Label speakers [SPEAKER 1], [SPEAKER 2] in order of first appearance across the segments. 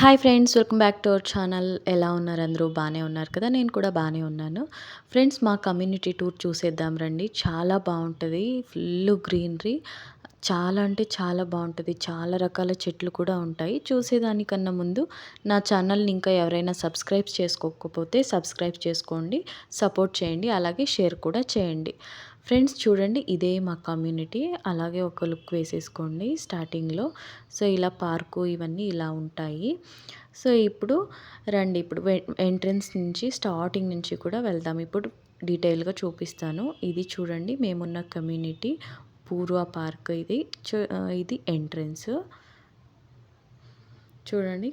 [SPEAKER 1] Hi friends welcome back to our channel. ఎలా ఉన్నారు? అందరూ బాగానే ఉన్నారు కదా? నేను కూడా బాగానే ఉన్నాను. ఫ్రెండ్స్ మా కమ్యూనిటీ టూర్ చూసేద్దాం రండి. చాలా బాగుంటుంది ఫుల్ గ్రీనరీ. చాలా అంటే చాలా బాగుంటుంది చాలా రకాల చెట్లు కూడా ఉంటాయి. చూసేదానికన్నా ముందు నా ఛానల్ని ఇంకా ఎవరైనా సబ్స్క్రైబ్ చేసుకోకపోతే సబ్స్క్రైబ్ చేసుకోండి సపోర్ట్ చేయండి అలాగే షేర్ కూడా చేయండి. ఫ్రెండ్స్ చూడండి ఇదే మా కమ్యూనిటీ. అలాగే ఒక లుక్ వేసేసుకోండి స్టార్టింగ్లో. సో ఇలా పార్కు ఇవన్నీ ఇలా ఉంటాయి. సో ఇప్పుడు రండి. ఇప్పుడు ఎంట్రన్స్ నుంచి స్టార్టింగ్ నుంచి కూడా వెళ్దాం. ఇప్పుడు డీటెయిల్గా చూపిస్తాను. ఇది చూడండి మేమున్న కమ్యూనిటీ. పూర్వ పార్క్ ఇది. ఇది ఎంట్రన్స్. చూడండి.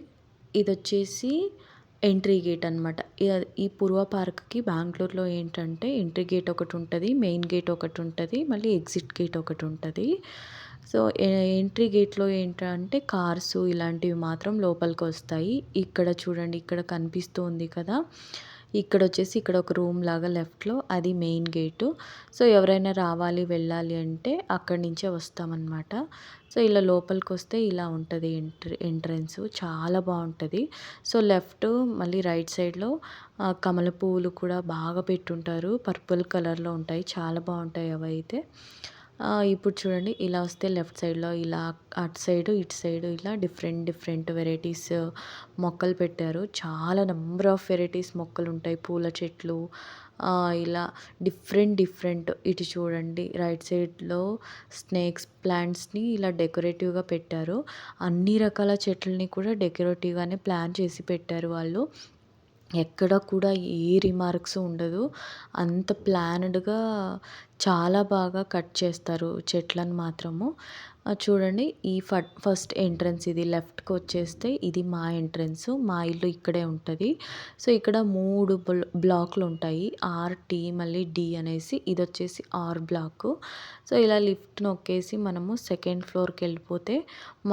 [SPEAKER 1] ఇది వచ్చేసి ఎంట్రీ గేట్ అనమాట ఈ పూర్వ పార్క్కి బెంగళూరులో ఏంటంటే ఎంట్రీ గేట్ ఒకటి ఉంటుంది మెయిన్ గేట్ ఒకటి ఉంటుంది మళ్ళీ ఎగ్జిట్ గేట్ ఒకటి ఉంటుంది. సో ఎంట్రీ గేట్లో ఏంటంటే కార్స్ ఇలాంటివి మాత్రం లోపలికి వస్తాయి. ఇక్కడ చూడండి ఇక్కడ కనిపిస్తుంది కదా. ఇక్కడ వచ్చేసి ఇక్కడ ఒక రూమ్ లాగా లెఫ్ట్లో అది మెయిన్ గేటు. సో ఎవరైనా రావాలి వెళ్ళాలి అంటే అక్కడి నుంచే వస్తామన్నమాట. సో ఇలా లోపలికి వస్తే ఇలా ఉంటుంది ఎంట్రీ ఎంట్రన్స్. చాలా బాగుంటుంది. సో లెఫ్ట్ మళ్ళీ రైట్ సైడ్లో కమల పువ్వులు కూడా బాగా పెట్టుంటారు. పర్పుల్ కలర్లో ఉంటాయి. చాలా బాగుంటాయి అవైతే. ఇప్పుడు చూడండి ఇలా వస్తే లెఫ్ట్ సైడ్లో ఇలా అటు సైడ్ ఇటు సైడ్ ఇలా డిఫరెంట్ డిఫరెంట్ వెరైటీస్ మొక్కలు పెట్టారు. చాలా నెంబర్ ఆఫ్ వెరైటీస్ మొక్కలు ఉంటాయి. పూల చెట్లు ఇలా డిఫరెంట్ డిఫరెంట్. ఇటు చూడండి రైట్ సైడ్లో స్నేక్స్ ప్లాంట్స్ని ఇలా డెకరేటివ్గా పెట్టారు. అన్ని రకాల చెట్లని కూడా డెకరేటివ్గానే ప్లాన్ చేసి పెట్టారు వాళ్ళు. ఎక్కడ కూడా ఏ రిమార్క్స్ ఉండదు. అంత ప్లానెడ్గా చాలా బాగా కట్ చేస్తారు చెట్లను మాత్రము. చూడండి ఈ ఫ ఫస్ట్ ఎంట్రన్స్ ఇది లెఫ్ట్కి వచ్చేస్తే ఇది మా ఎంట్రన్స్ మా ఇల్లు ఇక్కడే ఉంటుంది. సో ఇక్కడ మూడు బ్లాక్లు ఉంటాయి. ఆర్ టీ మళ్ళీ డి అనేసి ఇది వచ్చేసి ఆర్ బ్లాక్ సో ఇలా లిఫ్ట్ నొక్కేసి మనము సెకండ్ ఫ్లోర్కి వెళ్ళిపోతే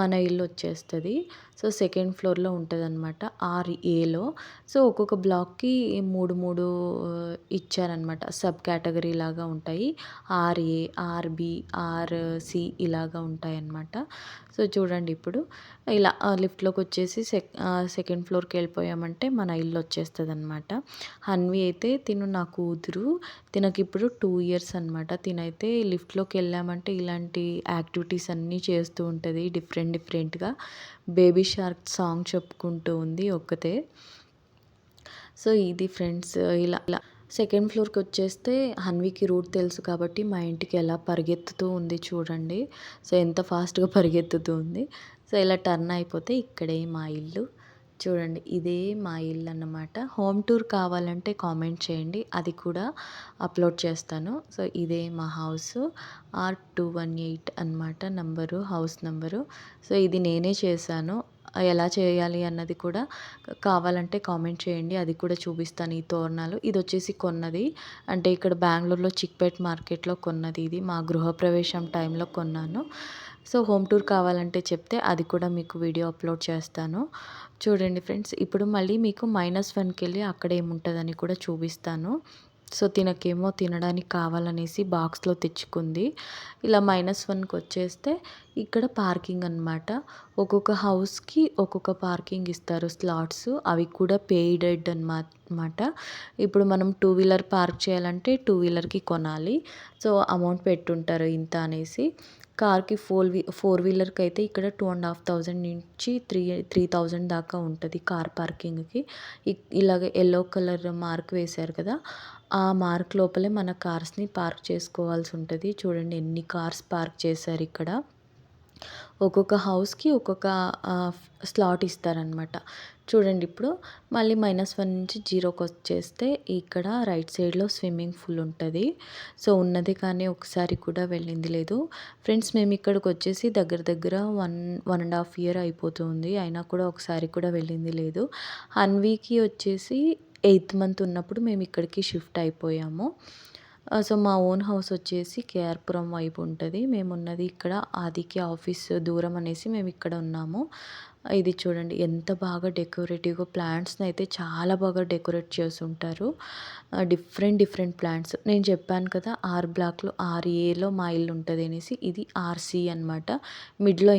[SPEAKER 1] మన ఇల్లు వచ్చేస్తుంది. సో సెకండ్ ఫ్లోర్లో ఉంటుంది అనమాట ఆర్ ఏలో సో ఒక్కొక్క బ్లాక్కి మూడు మూడు ఇచ్చారనమాట సబ్ కేటగిరీ లాగా ఉంటాయి. ఆర్ఏ ఆర్బి ఆర్సి ఇలాగా ఉంటాయన్నమాట. సో చూడండి ఇప్పుడు ఇలా లిఫ్ట్లోకి వచ్చేసి సెక్ సెకండ్ ఫ్లోర్కి వెళ్ళిపోయామంటే మన ఇల్లు వచ్చేస్తుంది అనమాట హన్వి అయితే తిను నా కూతురు తినకి ఇప్పుడు టూ ఇయర్స్ అనమాట తినైతే లిఫ్ట్లోకి వెళ్ళామంటే ఇలాంటి యాక్టివిటీస్ అన్నీ చేస్తూ ఉంటుంది డిఫరెంట్ డిఫరెంట్గా. బేబీ షార్క్ సాంగ్ చెప్పుకుంటూ ఉంది ఒక్కతే. సో ఇది ఫ్రెండ్స్ ఇలా ఇలా. సెకండ్ ఫ్లోర్కి వచ్చేస్తే హన్వికి రూట్ తెలుసు కాబట్టి మా ఇంటికి ఎలా పరిగెత్తుతూ ఉంది చూడండి. సో ఎంత ఫాస్ట్గా పరిగెత్తుతూ ఉంది. సో ఇలా టర్న్ అయిపోతే ఇక్కడే మా ఇల్లు. చూడండి ఇదే మా ఇల్లు అన్నమాట. హోమ్ టూర్ కావాలంటే కామెంట్ చేయండి. అది కూడా అప్లోడ్ చేస్తాను. సో ఇదే మా house. R two one eight అనమాట నంబరు హౌస్ నెంబరు. సో ఇది నేనే చేశాను. ఎలా చేయాలి అన్నది కూడా కావాలంటే కామెంట్ చేయండి. అది కూడా చూపిస్తాను ఈ తోరణాలు. ఇది వచ్చేసి కొన్నది. అంటే ఇక్కడ బెంగళూరులో చిక్పేట్ మార్కెట్లో కొన్నది ఇది. మా గృహప్రవేశం టైంలో కొన్నాను. సో హోమ్ టూర్ కావాలంటే చెప్తే అది కూడా మీకు వీడియో అప్లోడ్ చేస్తాను. చూడండి ఫ్రెండ్స్ ఇప్పుడు మళ్ళీ మీకు మైనస్ వన్కి వెళ్ళి అక్కడ ఏముంటుందని కూడా చూపిస్తాను. సో తినకేమో తినడానికి కావాలనేసి బాక్స్లో తెచ్చుకుంది. ఇలా మైనస్ వన్కి వచ్చేస్తే ఇక్కడ పార్కింగ్ అనమాట ఒక్కొక్క హౌస్కి ఒక్కొక్క పార్కింగ్ ఇస్తారు స్లాట్స్. అవి కూడా పెయిడెడ్ అనమాట ఇప్పుడు మనం టూ వీలర్ పార్క్ చేయాలంటే టూ వీలర్కి కొనాలి. సో అమౌంట్ పెట్టుంటారు ఇంత అనేసి. కార్కి ఫోర్ వీ ఫోర్ వీలర్కి అయితే ఇక్కడ టూ అండ్ హాఫ్ థౌజండ్ నుంచి త్రీ త్రీ థౌజండ్ దాకా ఉంటుంది కార్ పార్కింగ్కి. ఇలాగ ఎల్లో కలర్ మార్క్ వేశారు కదా ఆ మార్క్ లోపలే మన కార్స్ని పార్క్ చేసుకోవాల్సి ఉంటుంది. చూడండి ఎన్ని కార్స్ పార్క్ చేశారు ఇక్కడ. ఒక్కొక్క హౌస్కి ఒక్కొక్క స్లాట్ ఇస్తారనమాట చూడండి ఇప్పుడు మళ్ళీ మైనస్ వన్ నుంచి జీరోకి వచ్చేస్తే ఇక్కడ రైట్ సైడ్లో స్విమ్మింగ్ పూల్ ఉంటుంది. సో ఉన్నది కానీ ఒకసారి కూడా వెళ్ళింది లేదు. ఫ్రెండ్స్ మేము ఇక్కడికి వచ్చేసి దగ్గర దగ్గర one one and half year అయిపోతుంది. అయినా కూడా ఒకసారి కూడా వెళ్ళింది లేదు. అన్వీకి వచ్చేసి ఎయిత్ మంత్ ఉన్నప్పుడు మేము ఇక్కడికి షిఫ్ట్ అయిపోయాము. సో మా ఓన్ హౌస్ వచ్చేసి కేఆర్పురం వైపు ఉంటుంది. మేము ఉన్నది ఇక్కడ ఆదికి ఆఫీస్ దూరం అనేసి మేము ఇక్కడ ఉన్నాము. ఇది చూడండి ఎంత బాగా డెకరేటివ్‌గా అయితే చాలా బాగా డెకరేట్ చేసి ఉంటారు డిఫరెంట్ డిఫరెంట్ ప్లాంట్స్. నేను చెప్పాను కదా! ఆర్ బ్లాక్‌లో, ఆర్ ఏలో మా ఇల్లు ఉంటుంది అనేసి ఇది ఆర్సి అనమాట. మిడ్‌లో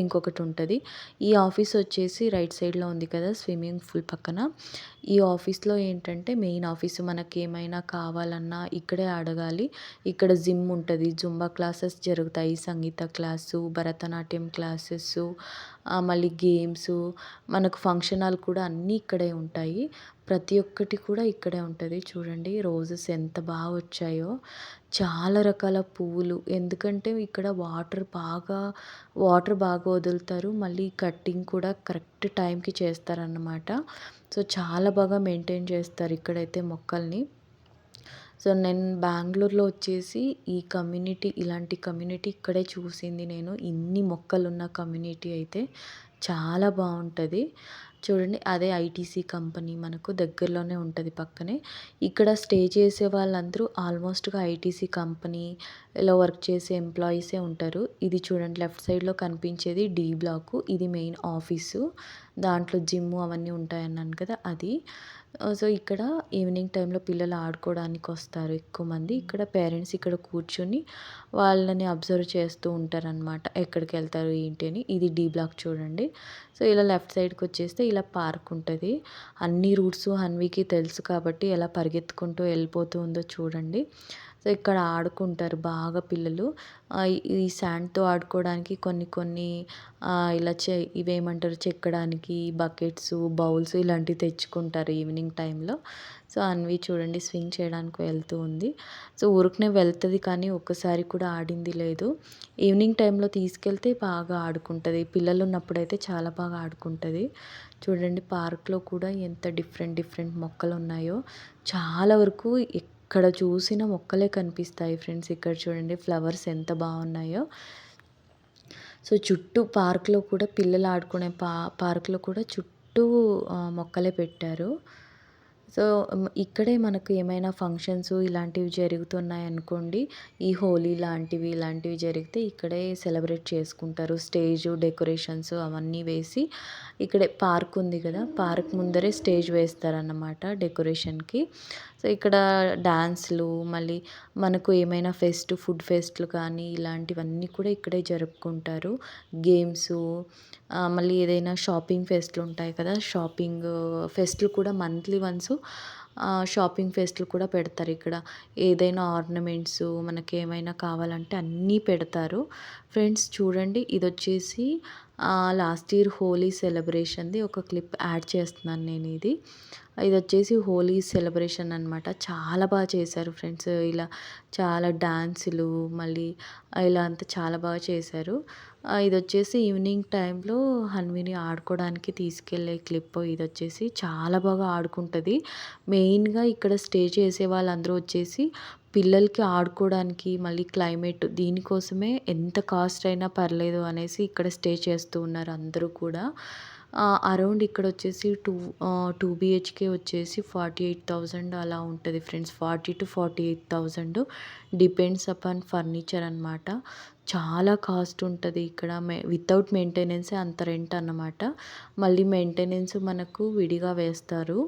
[SPEAKER 1] ఉంటుంది ఈ ఆఫీస్ వచ్చేసి రైట్ సైడ్‌లో ఉంది కదా! స్విమ్మింగ్ పూల్ పక్కన. ఈ ఆఫీస్‌లో ఏంటంటే మెయిన్ ఆఫీస్ ఏమైనా కావాలన్నా ఇక్కడే అడగాలి. ఇక్కడ జిమ్ ఉంటుంది జుంబా క్లాసెస్ జరుగుతాయి. సంగీత క్లాసు, భరతనాట్యం క్లాసెస్ మళ్ళీ గేమ్స్ మనకు ఫంక్షన్ హాల్ కూడా అన్నీ ఇక్కడే ఉంటాయి. ప్రతి ఒక్కటి కూడా ఇక్కడే ఉంటుంది చూడండి రోజెస్ ఎంత బాగా వచ్చాయో. చాలా రకాల పువ్వులు. ఎందుకంటే ఇక్కడ వాటర్ బాగా వాటర్ బాగా వదులుతారు. మళ్ళీ కటింగ్ కూడా కరెక్ట్ టైంకి చేస్తారన్నమాట. సో, చాలా బాగా మెయింటైన్ చేస్తారు ఇక్కడైతే మొక్కల్ని. సో, నేను బెంగళూరులో వచ్చేసి ఈ కమ్యూనిటీ ఇలాంటి కమ్యూనిటీ ఇక్కడే చూసింది నేను. ఇన్ని మొక్కలున్న కమ్యూనిటీ అయితే చాలా బాగుంటుంది చూడండి అదే ఐటీసీ కంపెనీ మనకు దగ్గరలోనే ఉంటుంది పక్కనే. ఇక్కడ స్టే చేసే వాళ్ళందరూ ఆల్మోస్ట్‌గా ఐటీసీ కంపెనీ కంపెనీలో వర్క్ చేసే ఎంప్లాయీసే ఉంటారు. ఇది చూడండి లెఫ్ట్ సైడ్‌లో కనిపించేది డి బ్లాకు. ఇది మెయిన్ ఆఫీసు. దాంట్లో జిమ్ అవన్నీ ఉంటాయన్నాను కదా! అది. సో, ఇక్కడ ఈవినింగ్ టైంలో పిల్లలు ఆడుకోవడానికి వస్తారు ఎక్కువ మంది. ఇక్కడ పేరెంట్స్ ఇక్కడ కూర్చొని వాళ్ళని అబ్జర్వ్ చేస్తూ ఉంటారనమాట. ఎక్కడికెళ్తారు ఏంటి అని. ఇది డి బ్లాక్ చూడండి. సో, ఇలా లెఫ్ట్ సైడ్కి వచ్చేస్తే ఇలా పార్క్ ఉంటుంది అన్ని రూట్స్ హన్వీకి తెలుసు కాబట్టి ఎలా పరిగెత్తుకుంటూ వెళ్ళిపోతూ ఉందో చూడండి. సో, ఇక్కడ ఆడుకుంటారు బాగా పిల్లలు. ఈ శాండ్‌తో ఆడుకోవడానికి కొన్ని కొన్ని ఇలా చె ఇవేమంటారు చెక్కడానికి బకెట్స్ బౌల్స్ ఇలాంటివి తెచ్చుకుంటారు ఈవినింగ్ టైంలో. సో, అన్వి చూడండి స్వింగ్ చేయడానికి వెళ్తూ ఉంది. సో, ఊరికనే వెళ్తుంది కానీ ఒక్కసారి కూడా ఆడింది లేదు. ఈవినింగ్ టైంలో తీసుకెళ్తే బాగా ఆడుకుంటుంది పిల్లలు ఉన్నప్పుడైతే చాలా బాగా ఆడుకుంటుంది చూడండి పార్క్‌లో కూడా ఎంత డిఫరెంట్ డిఫరెంట్ మొక్కలు ఉన్నాయో చాలా వరకు ఎక్కడ చూసిన మొక్కలే కనిపిస్తాయి ఫ్రెండ్స్. ఇక్కడ చూడండి ఫ్లవర్స్ ఎంత బాగున్నాయో. సో, చుట్టూ పార్క్‌లో కూడా పిల్లలు ఆడుకునే పా పార్క్‌లో కూడా చుట్టూ మొక్కలే పెట్టారు. సో, ఇక్కడే మనకు ఏమైనా ఫంక్షన్స్ ఇలాంటివి జరుగుతున్నాయనుకోండి. ఈ హోలీ లాంటివి, ఇలాంటివి జరిగితే ఇక్కడే సెలబ్రేట్ చేసుకుంటారు. స్టేజ్ డెకరేషన్స్ అవన్నీ వేసి ఇక్కడే పార్క్ ఉంది కదా! పార్క్ ముందరే స్టేజ్ వేస్తారన్నమాట డెకరేషన్‌కి. సో, ఇక్కడ డ్యాన్స్లు మళ్ళీ మనకు ఏమైనా ఫెస్ట్, ఫుడ్ ఫెస్ట్‌లు కానీ ఇలాంటివన్నీ కూడా ఇక్కడే జరుపుకుంటారు. గేమ్స్ మళ్ళీ ఏదైనా షాపింగ్ ఫెస్ట్‌లు ఉంటాయి కదా! షాపింగ్ ఫెస్ట్‌లు కూడా మంత్లీ వన్స్ షాపింగ్ ఫెస్ట్‌లు కూడా పెడతారు ఇక్కడ. ఏదైనా ఆర్నమెంట్సు మనకేమైనా కావాలంటే అన్నీ పెడతారు. ఫ్రెండ్స్ చూడండి ఇది వచ్చేసి లాస్ట్ ఇయర్ హోలీ సెలబ్రేషన్‌ది ఒక క్లిప్ యాడ్ చేస్తున్నాను నేను ఇది ఇది వచ్చేసి హోలీ సెలబ్రేషన్ అనమాట. చాలా బాగా చేశారు ఫ్రెండ్స్. ఇలా చాలా డాన్సులు మళ్ళీ ఇలా అంతా చాలా బాగా చేశారు. ఇది వచ్చేసి ఈవినింగ్ టైంలో హన్విని ఆడుకోవడానికి తీసుకెళ్ళే క్లిప్ ఇది వచ్చేసి చాలా బాగా ఆడుకుంటుంది మెయిన్‌గా ఇక్కడ స్టే చేసే వాళ్ళందరూ వచ్చేసి పిల్లలకి ఆడుకోవడానికి మళ్ళీ క్లైమేట్ దీనికోసమే ఎంత కాస్ట్ అయినా పర్లేదు అనేసి ఇక్కడ స్టే చేస్తూ ఉన్నారు అందరూ కూడా. అరౌండ్ ఇక్కడ వచ్చేసి టూ టూ బీహెచ్‌కే వచ్చేసి 48,000 అలా ఉంటుంది ఫ్రెండ్స్. 40,000-48,000 డిపెండ్స్ అపాన్ ఫర్నిచర్ అనమాట. చాలా కాస్ట్ ఉంటుంది ఇక్కడ. మె వితౌట్ మెయింటెనెన్సే అంత రెంట్ అన్నమాట. మళ్ళీ మెయింటెనెన్స్ మనకు విడిగా వేస్తారు.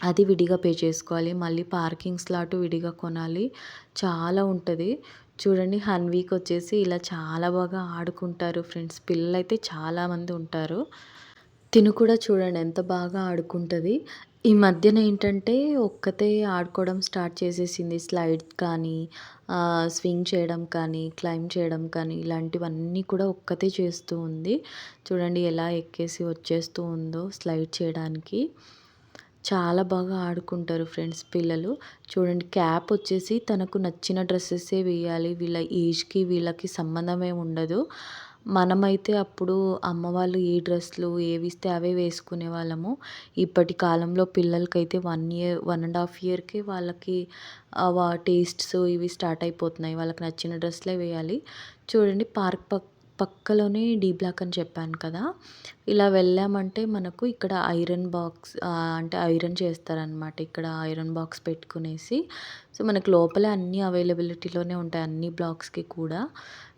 [SPEAKER 1] అది విడిగా పే చేసుకోవాలి. మళ్ళీ పార్కింగ్ స్లాట్ విడిగా కొనాలి. చాలా ఉంటుంది చూడండి హన్వీకొచ్చేసి ఇలా చాలా బాగా ఆడుకుంటారు ఫ్రెండ్స్. పిల్లలైతే చాలామంది ఉంటారు. తిను కూడా చూడండి ఎంత బాగా ఆడుకుంటుంది ఈ మధ్యన ఏంటంటే ఒక్కతే ఆడుకోవడం స్టార్ట్ చేసేసింది. స్లైడ్ కానీ, స్వింగ్ చేయడం కానీ, క్లైంబ్ చేయడం కానీ ఇలాంటివన్నీ కూడా ఒక్కతే చేస్తూ ఉంది. చూడండి ఎలా ఎక్కేసి వచ్చేస్తూ ఉందో స్లైడ్ చేయడానికి. చాలా బాగా ఆడుకుంటారు ఫ్రెండ్స్ పిల్లలు. చూడండి క్యాప్ వచ్చేసి తనకు నచ్చిన డ్రెస్సెసే వేయాలి. వీళ్ళ ఏజ్‌కి వీళ్ళకి సంబంధమే ఉండదు. మనమైతే అప్పుడు అమ్మ వాళ్ళు ఏ డ్రెస్‌లు ఏవిస్తే అవే వేసుకునే వాళ్ళము ఇప్పటి కాలంలో పిల్లలకైతే one year, one and half ఇయర్‌కే వాళ్ళకి టేస్ట్స్ ఇవి స్టార్ట్ అయిపోతున్నాయి. వాళ్ళకి నచ్చిన డ్రెస్‌లే వేయాలి. చూడండి పార్క్ పక్క పక్కలోనే డి బ్లాక్ అని చెప్పాను కదా. ఇలా వెళ్ళామంటే మనకు ఇక్కడ ఐరన్ బాక్స్ అంటే ఐరన్ చేస్తారనమాట ఇక్కడ ఐరన్ బాక్స్ పెట్టుకునేసి. సో మనకు లోపల అన్నీ అవైలబిలిటీలోనే ఉంటాయి అన్ని బ్లాక్స్కి కూడా.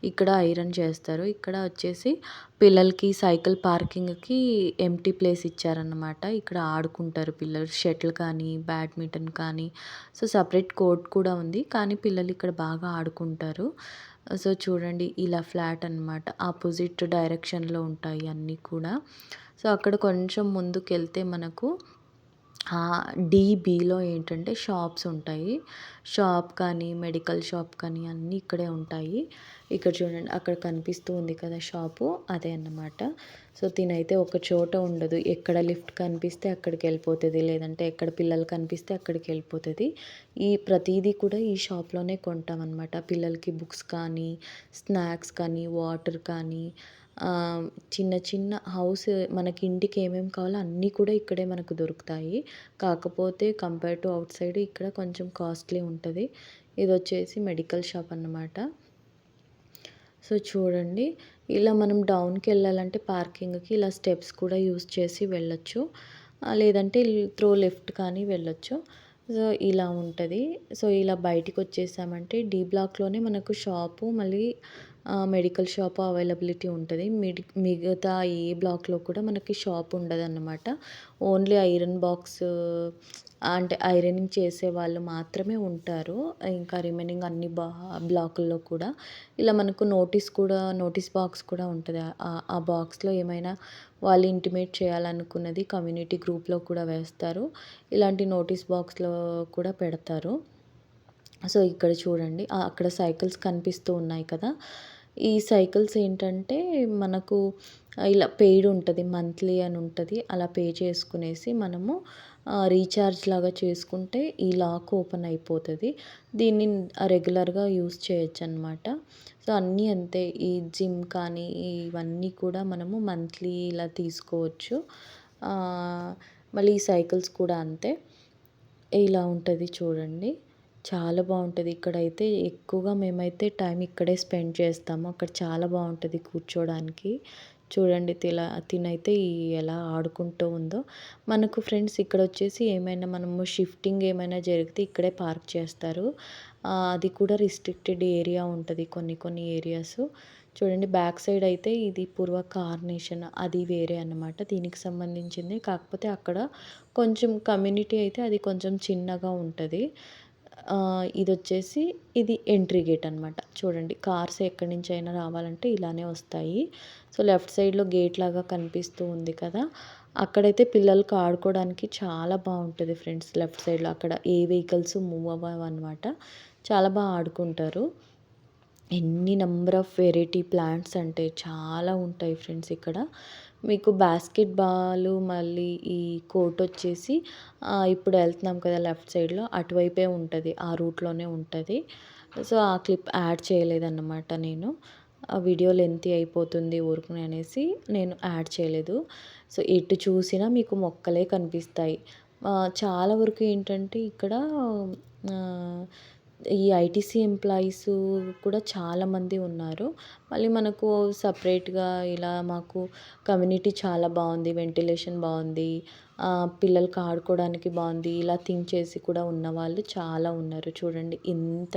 [SPEAKER 1] ఇక్కడ ఐరన్ చేస్తారు. ఇక్కడ వచ్చేసి పిల్లలకి సైకిల్ పార్కింగ్కి ఎంటీ ప్లేస్ ఇచ్చారనమాట ఇక్కడ ఆడుకుంటారు పిల్లలు. షటిల్ కానీ బ్యాడ్మింటన్ కానీ. సో సపరేట్ కోర్ట్ కూడా ఉంది. కానీ పిల్లలు ఇక్కడ బాగా ఆడుకుంటారు. సో చూడండి ఇలా ఫ్లాట్ అనమాట ఆపోజిట్ డైరెక్షన్లో ఉంటాయి అన్నీ కూడా. సో అక్కడ కొంచెం ముందుకు వెళ్తే మనకు డీబీలో ఏంటంటే షాప్స్ ఉంటాయి. షాప్ కానీ మెడికల్ షాప్ కానీ అన్నీ ఇక్కడే ఉంటాయి. ఇక్కడ చూడండి అక్కడ కనిపిస్తూ ఉంది కదా షాపు అదే అన్నమాట. సో తినైతే ఒక చోట ఉండదు. ఎక్కడ లిఫ్ట్ కనిపిస్తే అక్కడికి వెళ్ళిపోతుంది లేదంటే ఎక్కడ పిల్లలు కనిపిస్తే అక్కడికి వెళ్ళిపోతుంది. ఈ ప్రతిదీ కూడా ఈ షాప్లోనే కొంటాం అనమాట పిల్లలకి బుక్స్ కానీ స్నాక్స్ కానీ వాటర్ కానీ చిన్న చిన్న హౌస్ మనకి ఇంటికి ఏమేమి కావాలో అన్నీ కూడా ఇక్కడే మనకు దొరుకుతాయి. కాకపోతే కంపేర్ టు అవుట్ సైడ్ ఇక్కడ కొంచెం కాస్ట్లీ ఉంటుంది. ఇది వచ్చేసి మెడికల్ షాప్ అన్నమాట. సో చూడండి ఇలా మనం డౌన్కి వెళ్ళాలంటే పార్కింగ్కి ఇలా స్టెప్స్ కూడా యూస్ చేసి వెళ్ళొచ్చు. లేదంటే త్రో లెఫ్ట్ కానీ వెళ్ళొచ్చు. సో ఇలా ఉంటుంది. సో ఇలా బయటికి వచ్చేసామంటే డీ బ్లాక్లోనే మనకు షాపు మళ్ళీ మెడికల్ షాప్ అవైలబిలిటీ ఉంటుంది. మిడి మిగతా ఏ బ్లాక్లో కూడా మనకి షాప్ ఉండదన్నమాట. ఓన్లీ ఐరన్ బాక్స్ అంటే ఐరనింగ్ చేసే వాళ్ళు మాత్రమే ఉంటారు. ఇంకా రిమైనింగ్ అన్ని బా బ్లాకుల్లో కూడా. ఇలా మనకు నోటీస్ కూడా నోటీస్ బాక్స్ కూడా ఉంటుంది. ఆ బాక్స్లో ఏమైనా వాళ్ళు ఇంటిమేట్ చేయాలనుకున్నది కమ్యూనిటీ గ్రూప్లో కూడా వేస్తారు. ఇలాంటి నోటీస్ బాక్స్లో కూడా పెడతారు. సో ఇక్కడ చూడండి. అక్కడ సైకిల్స్ కనిపిస్తూ ఉన్నాయి కదా. ఈ సైకిల్స్ ఏంటంటే మనకు ఇలా పెయిడ్ ఉంటుంది మంత్లీ అని ఉంటుంది. అలా పే చేసుకునేసి మనము రీఛార్జ్ లాగా చేసుకుంటే ఈ లాక్ ఓపెన్ అయిపోతుంది. దీన్ని రెగ్యులర్గా యూస్ చేయొచ్చు అనమాట సో అన్నీ అంతే. ఈ జిమ్ కానీ ఇవన్నీ కూడా మనము మంత్లీ ఇలా తీసుకోవచ్చు. మళ్ళీ ఈ సైకిల్స్ కూడా అంతే. ఇలా ఉంటుంది చూడండి. చాలా బాగుంటుంది. ఇక్కడైతే ఎక్కువగా మేమైతే టైం ఇక్కడే స్పెండ్ చేస్తాము. అక్కడ చాలా బాగుంటుంది కూర్చోడానికి. చూడండి తిల తినైతే ఎలా ఆడుకుంటూ ఉందో. మనకు ఫ్రెండ్స్ ఇక్కడ వచ్చేసి ఏమైనా మనము షిఫ్టింగ్ ఏమైనా జరిగితే ఇక్కడే పార్క్ చేస్తారు. అది కూడా రిస్ట్రిక్టెడ్ ఏరియా ఉంటుంది కొన్ని కొన్ని ఏరియాస్. చూడండి బ్యాక్ సైడ్ అయితే ఇది పూర్వ కార్నేషన్ అది వేరే అనమాట దీనికి సంబంధించింది. కాకపోతే అక్కడ కొంచెం కమ్యూనిటీ అయితే అది కొంచెం చిన్నగా ఉంటుంది. ఇది వచ్చేసి ఇది ఎంట్రీ గేట్ అనమాట చూడండి కార్స్ ఎక్కడి నుంచి అయినా రావాలంటే ఇలానే వస్తాయి. సో లెఫ్ట్ సైడ్లో గేట్ లాగా కనిపిస్తూ ఉంది కదా. అక్కడైతే పిల్లలకు ఆడుకోవడానికి చాలా బాగుంటుంది ఫ్రెండ్స్ లెఫ్ట్ సైడ్లో అక్కడ. ఏ వెహికల్స్ మూవ్ అవ్వవు అనమాట చాలా బాగా ఆడుకుంటారు. ఎన్ని నెంబర్ ఆఫ్ వెరైటీ ప్లాంట్స్ అంటే చాలా ఉంటాయి ఫ్రెండ్స్ ఇక్కడ. మీకు బాస్కెట్ బాల్ మళ్ళీ ఈ కోర్ట్ వచ్చేసి ఇప్పుడు వెళ్తున్నాం కదా లెఫ్ట్ సైడ్లో అటువైపే ఉంటుంది ఆ రూట్లోనే ఉంటుంది. సో ఆ క్లిప్ యాడ్ చేయలేదన్నమాట నేను. ఆ వీడియో లెంతీ అయిపోతుంది ఊరుకుని అనేసి నేను యాడ్ చేయలేదు. సో ఎటు చూసినా మీకు మొక్కలే కనిపిస్తాయి. చాలా వరకు ఏంటంటే ఇక్కడ ఈ ఐటీసీ ఎంప్లాయీస్ కూడా చాలామంది ఉన్నారు. మళ్ళీ మనకు సపరేట్గా ఇలా మాకు కమ్యూనిటీ చాలా బాగుంది వెంటిలేషన్ బాగుంది పిల్లలకి ఆడుకోవడానికి బాగుంది ఇలా థింక్ చేసి కూడా ఉన్నవాళ్ళు చాలా ఉన్నారు. చూడండి ఇంత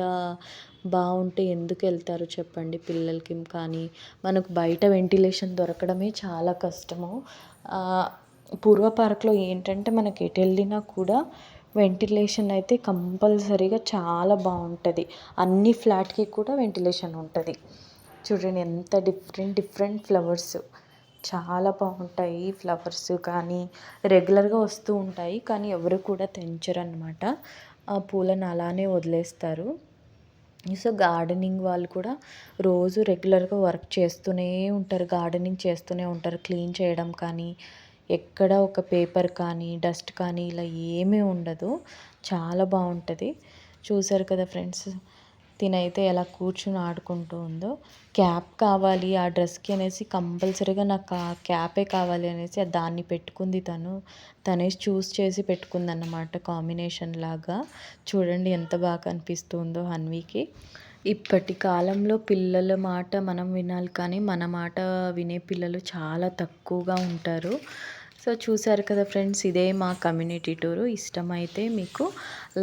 [SPEAKER 1] బాగుంటే ఎందుకు వెళ్తారు చెప్పండి పిల్లలకి కానీ మనకు బయట వెంటిలేషన్ దొరకడమే చాలా కష్టము. పూర్వ పార్క్లో ఏంటంటే మనకి ఎటు వెళ్ళినా కూడా వెంటిలేషన్ అయితే కంపల్సరీగా చాలా బాగుంటుంది. అన్ని ఫ్లాట్కి కూడా వెంటిలేషన్ ఉంటుంది. చూడండి ఎంత డిఫరెంట్ డిఫరెంట్ ఫ్లవర్స్. చాలా బాగుంటాయి ఫ్లవర్స్ కానీ రెగ్యులర్గా వస్తూ ఉంటాయి కానీ ఎవరు కూడా తెంచరు అనమాట ఆ పూలను అలానే వదిలేస్తారు. సో గార్డెనింగ్ వాళ్ళు కూడా రోజు రెగ్యులర్గా వర్క్ చేస్తూనే ఉంటారు. గార్డెనింగ్ చేస్తూనే ఉంటారు. క్లీన్ చేయడం కానీ ఎక్కడ ఒక పేపర్ కానీ డస్ట్ కానీ ఇలా ఏమీ ఉండదు. చాలా బాగుంటుంది. చూసారు కదా ఫ్రెండ్స్ తినైతే ఎలా కూర్చుని ఆడుకుంటూ ఉందో. క్యాప్ కావాలి ఆ డ్రెస్కి అనేసి కంపల్సరీగా నాకు ఆ క్యాపే కావాలి అనేసి దాన్ని పెట్టుకుంది తను. తనే చూస్ చేసి పెట్టుకుంది అన్నమాట కాంబినేషన్ లాగా. చూడండి ఎంత బాగా కనిపిస్తుందో హన్వీకి. ఇప్పటి కాలంలో పిల్లల మాట మనం వినాలి కానీ మన మాట వినే పిల్లలు చాలా తక్కువగా ఉంటారు. సో చూసారు కదా ఫ్రెండ్స్ ఇదే మా కమ్యూనిటీ టూరు. ఇష్టమైతే మీకు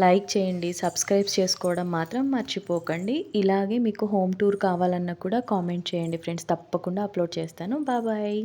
[SPEAKER 1] లైక్ చేయండి సబ్స్క్రైబ్ చేసుకోవడం మాత్రం మర్చిపోకండి. ఇలాగే మీకు హోమ్ టూర్ కావాలన్నా కూడా కామెంట్ చేయండి ఫ్రెండ్స్. తప్పకుండా అప్లోడ్ చేస్తాను. బాబాయ్